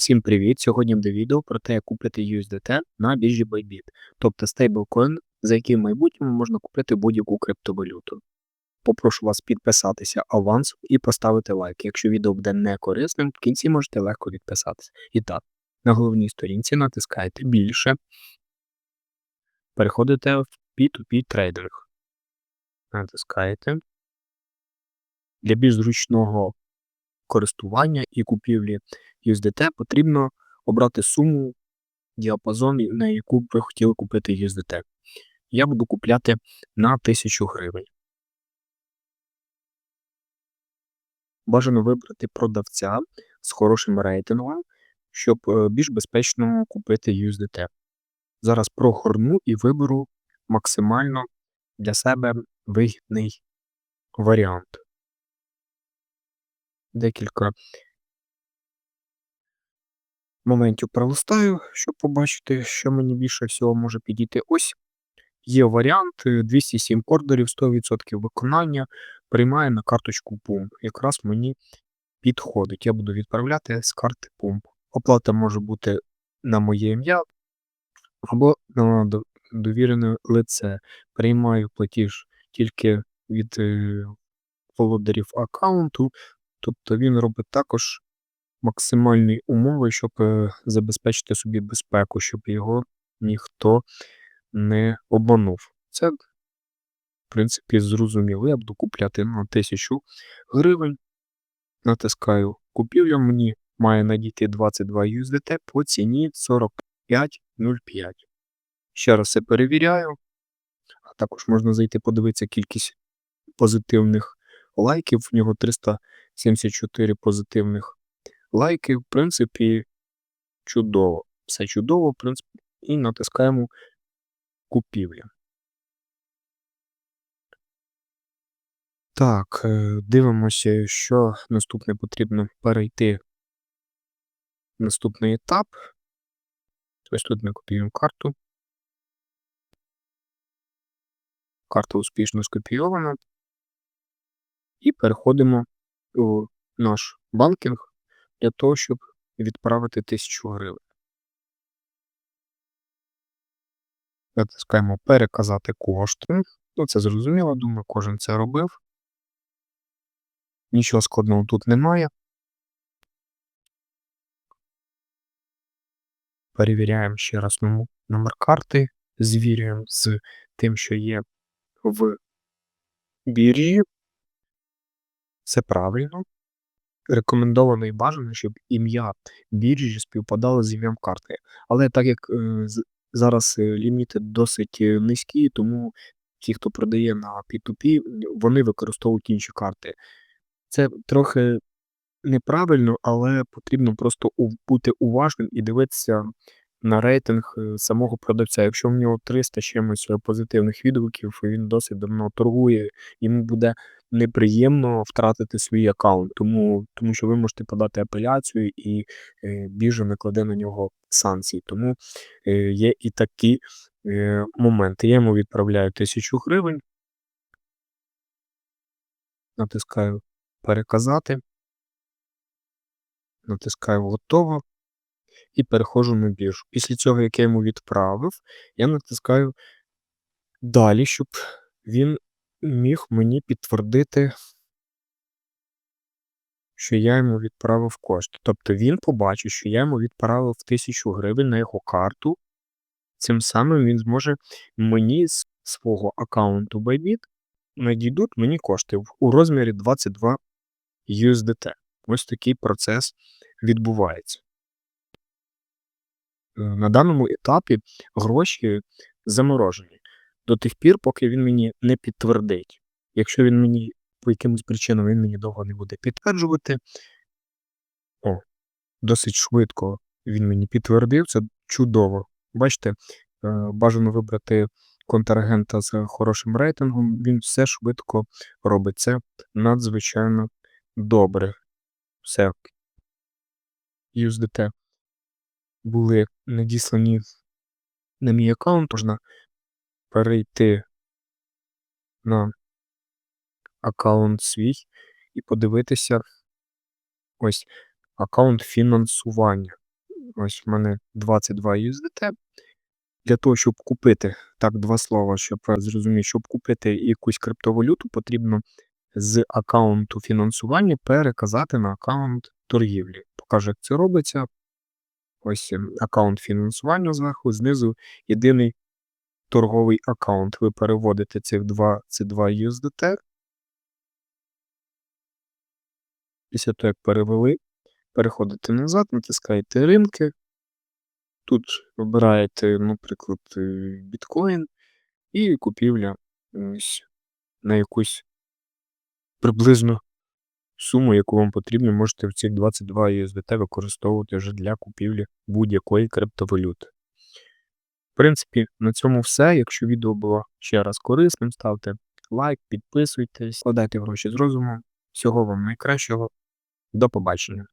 Всім привіт! Сьогодні буде відео про те, як купити USDT на біржі Bybit, тобто стейблкоін, за який в майбутньому можна купити будь-яку криптовалюту. Попрошу вас підписатися авансом і поставити лайк. Якщо відео буде не корисним, в кінці можете легко відписатися. І так, на головній сторінці натискаєте більше, переходите в P2P трейдинг. Натискаєте. Для більш зручного користування і купівлі USDT потрібно обрати суму, діапазон, на яку б ви хотіли купити USDT. Я буду купляти на 1000 гривень. Бажано вибрати продавця з хорошим рейтингом, щоб е, більш безпечно купити USDT. Зараз прогорну і виберу максимально для себе вигідний варіант. Декілька моментів пролистаю, щоб побачити, що мені більше всього може підійти. Ось є варіант 207 е, ордерів, 100% виконання, приймає на карточку Pump. Якраз мені підходить. Я буду відправляти з карти Pump. Оплата може бути на моє ім'я або на довірене лице. Приймаю платіж тільки від е, володарів аккаунту, тобто він робить також максимальні умови, щоб е, забезпечити собі безпеку, щоб його ніхто не обманув. Це, в принципі, зрозуміло. Я буду купляти на 1000 гривень. Натискаю купівля, мені має надійти 22 USDT по ціні 45,05. Ще раз це перевіряю. А також можна зайти подивитися кількість позитивних лайків. В нього 374 позитивних лайки, в принципі, чудово. Все чудово, в принципі, і натискаємо купівля. Так, е, дивимося, що наступне потрібно перейти в наступний етап. Ось тут ми копіюємо карту. Карта успішно скопійована. І переходимо у наш банкінг для того, щоб відправити 1000 гривень. Натискаємо переказати кошти. Ну, це зрозуміло, думаю, кожен це робив. Нічого складного тут немає. Перевіряємо ще раз номер карти, звірюємо з тим, що є в біржі. Це правильно рекомендовано і бажано, щоб ім'я біржі співпадало з ім'ям карти. Але так як е, зараз е, ліміти досить е, низькі, тому ті, хто продає на P2P, вони використовують інші карти. Це трохи неправильно, але потрібно просто бути уважним і дивитися на рейтинг самого продавця. Якщо в нього 300 чимось позитивних відгуків, він досить давно торгує, йому буде неприємно втратити свій аккаунт, тому тому що ви можете подати апеляцію і е, біржа накладе на нього санкції. Тому е, є і такі е, моменти. Я йому відправляю тисячу гривень. Натискаю переказати. Натискаю готово і переходжу на біржу. Після цього, як я йому відправив, я натискаю далі, щоб він міг мені підтвердити, що я йому відправив кошти. Тобто він побачить, що я йому відправив тисячу гривень на його карту. Цим самим він зможе мені з свого аккаунту Bybit надійдуть мені кошти у розмірі 22 USDT. Ось такий процес відбувається. Е, на даному етапі гроші заморожені до тих пір, поки він мені не підтвердить. Якщо він мені по якимось причинам він мені довго не буде підтверджувати, о, досить швидко він мені підтвердив, це чудово. Бачите, е, бажано вибрати контрагента з хорошим рейтингом, він все швидко робить. Це надзвичайно добре. Все. USDT були надіслані на мій аккаунт, можна перейти на аккаунт свій і подивитися ось аккаунт фінансування. Ось в мене 22 USDT. Для того, щоб купити, так, два слова, щоб зрозуміти, щоб купити якусь криптовалюту, потрібно з аккаунту фінансування переказати на аккаунт торгівлі. Покажу, як це робиться. Ось ем, аккаунт фінансування зверху, знизу єдиний торговий аккаунт. Ви переводите цих два, ці два USDT. Після того, як перевели, переходите назад, натискаєте ринки. Тут вибираєте, наприклад, е, біткоін і купівля на якусь приблизно суму, яку вам потрібно, можете в цих 22 USDT використовувати вже для купівлі будь-якої криптовалюти. Принципі, на цьому все. Якщо відео було ще раз корисним, ставте лайк, підписуйтесь, складайте гроші з розумом. Всього вам найкращого. До побачення.